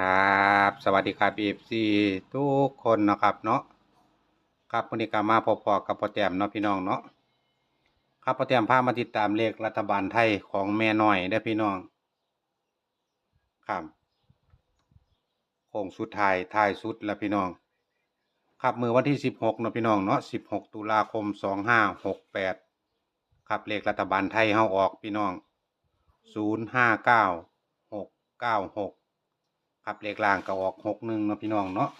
ครับ สวัสดีครับเอฟซีทุกคนนะครับเนาะครับวันนี้ก็มาพบๆกับพ่อแต้มเนาะพี่น้องเนาะครับพ่อแต้มพามาติดตามเลขรัฐบาลไทยของแม่น้อยเด้พี่น้องครับโค้งสุดท้ายท้ายสุดแล้วพี่น้อง ครับมือวันที่สิบหกเนาะพี่น้องเนาะสิบหกตุลาคมสองห้าหกแปดครับเลขรัฐบาลไทยเฮาออกพี่น้องศูนย์ห้าเก้าหกเก้าหก ครับเลขล่างก็ออกหกหนึ่งเนาะพี่น้องเนาะ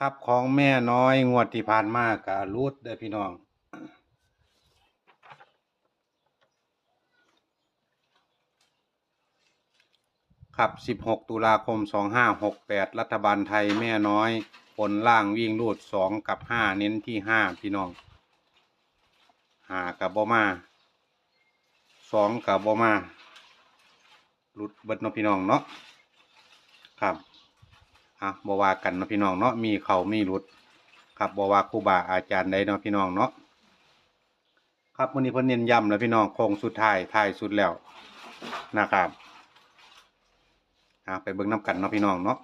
ครับของแม่น้อยงวดที่ผ่านมาก็รูดเด้อพี่น้องครับสิบหกตุลาคมสองห้าหกแปดรัฐบาลไทยแม่น้อยผลล่างวิ่งรูดสองกับห้าเน้นที่ห้าพี่น้องหากับบอมาสองกับบอมา รุดเบิดเนาะพี่น้องเนาะครับอะบว่ากันเนาะพี่น้องเนาะมีเขามีรุด ครับบว่าครูบาอาจารย์ใดเนาะพี่น้องเนาะครับวันนี้เพิ่นเน้นย้ำแล้วพี่น้องโค้งสุดท้ายท้ายสุดแล้วนะครับอะไปเบิ่งน้ำกันเนาะพี่น้องเนาะ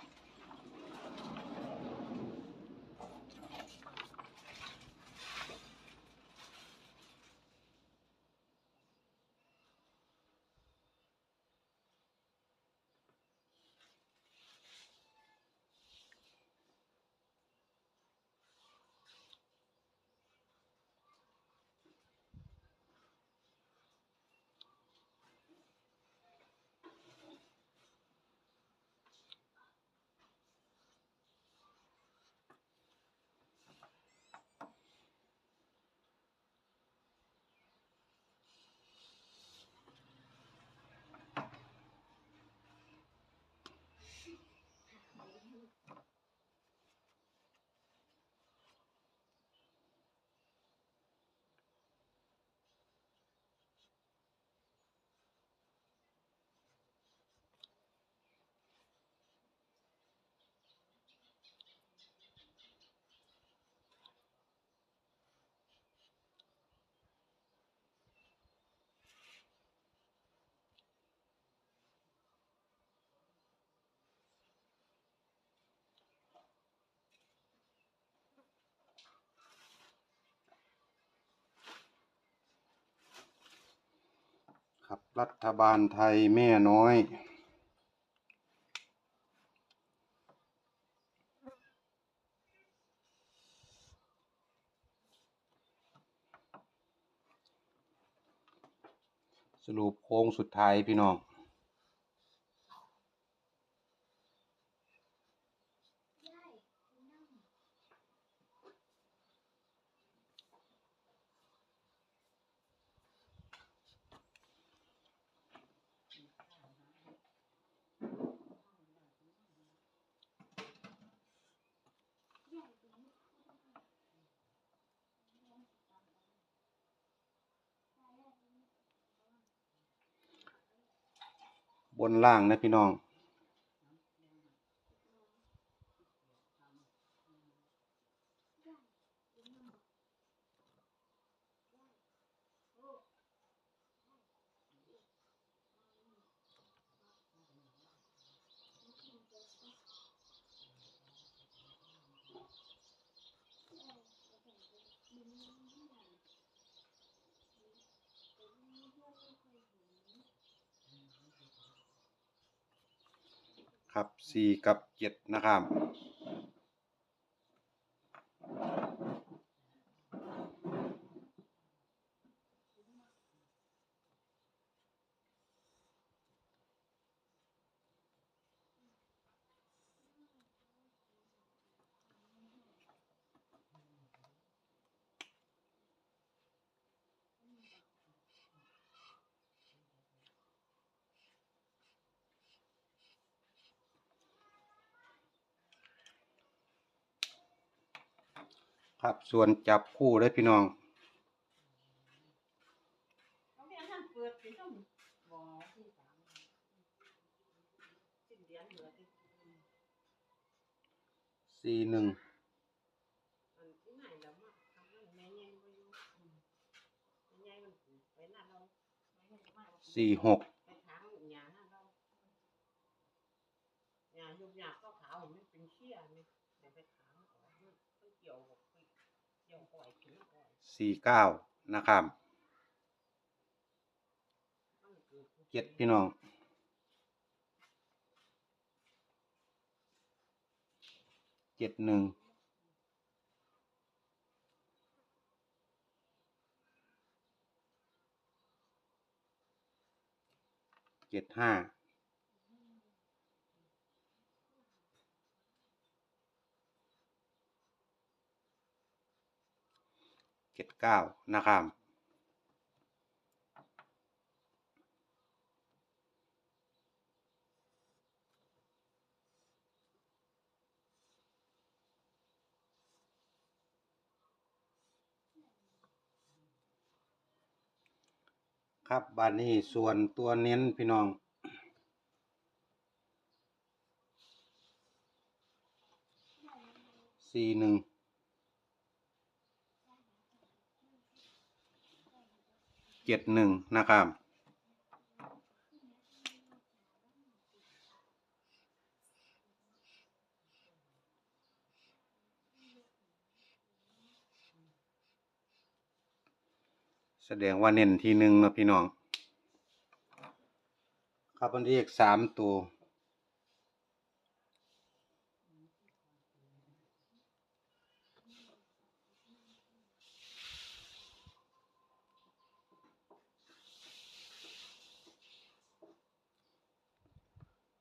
ค รัฐบาลไทยแม่น้อย สรุปโค้งสุดท้ายพี่น้อง บนล่างนะพี่น้อง ครับสี่กับเจ็ดนะครับ ครับส่วนจับคู่เลยพี่น้องสี่หนึ่งสี่หกยายุบหญ้าก็ขาวๆมันเป็นเขี้ยไหมแต่ไปขาวเกี่ยว สี่เก้านะครับเจ็ดพี่น้องเจ็ดหนึ่งเจ็ดห้า เจ็ดเก้านะครับ ครับบานนี้ส่วนตัวเน้นพี่น้องสี่หนึ่ง เจ็ดหนึ่งนะครับ แสดงว่าเน้นที่หนึ่งนะพี่น้อง ครับมันเรียกสามตัว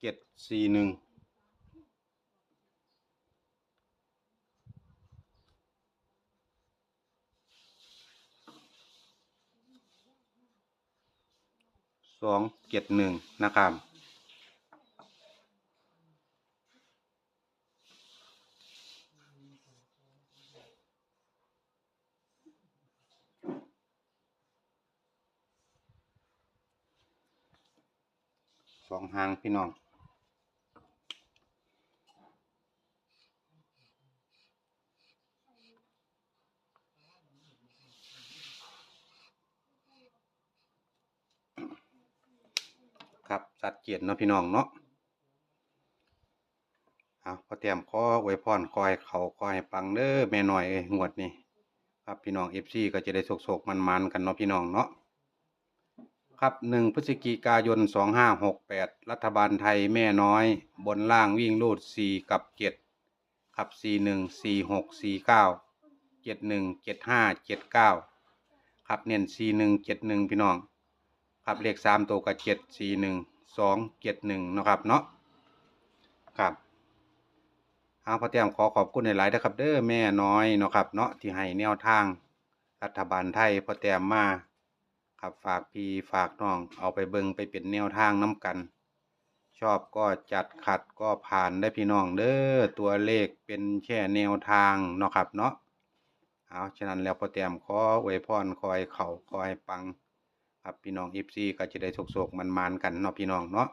เจ็ดสี่หนึ่งสองเจ็ดหนึ่งนะครับสองหางพี่น้อง ครับสัด เกียรติเนาะพี่น้องเนาะเอาพอเตรียมขออวยพรคอยเขาคอยปังเด้อแม่หน้อยเอ้ยงวดนี้ครับพี่น้องเอฟซีก็จะได้โศกๆมันๆกันเนาะพี่น้องเนาะครับหนึ่งพฤศจิกายนสองห้าหกแปดรัฐบาลไทยแม่น้อย บนล่างวิ่งลูดสี่กับเจ็ดครับสี่หนึ่งสี่หกสี่เก้าเจ็ดหนึ่งเจ็ดห้าเจ็ดเก้าครับเน้นสี่หนึ่งเจ็ดหนึ่งพี่น้องครับเลขสามตัวกับเจ็ดสี่หนึ่ง สองเจ็ดหนึ่งนะครับเนาะครับเอาพอเตรียมขอขอบคุณในหลายนะครับ เด้อแม่น้อยเนาะครับเนาะที่ให้แนวทางรัฐบาลไทยพอเตรียมมาครับฝากพี่ฝากน้องเอาไปเบิงไปเป็นแนวทางน้ำกัน ชอบก็จัดขัดก็ผ่านได้พี่น้องเด้อตัวเลขเป็นแค่แนวทางเนาะครับเนาะเอาฉะนั้นแล้วพอเตรียมขออวยพรคอยเข่าคอยปัง ครับพี่น้อง FC ก็จะได้โศกๆมันๆกันเนาะพี่น้องเนาะ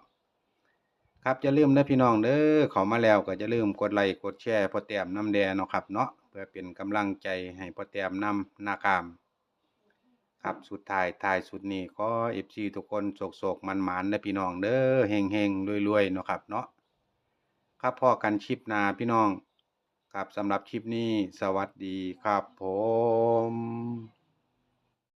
ครับอย่าลืมนะพี่น้องเด้อเขามาแล้วก็อย่าลืมกดไลค์กดแชร์พอแต้มน้ำแดงเนาะครับเนาะเพื่อเป็นกำลังใจให้พอแต้มนำนาคาม ครับสุดท้ายท้ายสุดนี้ขอ FC ทุกคนโศกๆมันๆนะพี่น้องเด้อเฮงๆรวยๆเนาะครับเนาะครับพ่อกันชิปนาพี่น้อง ครับสำหรับคลิปนี้สวัสดีครับผม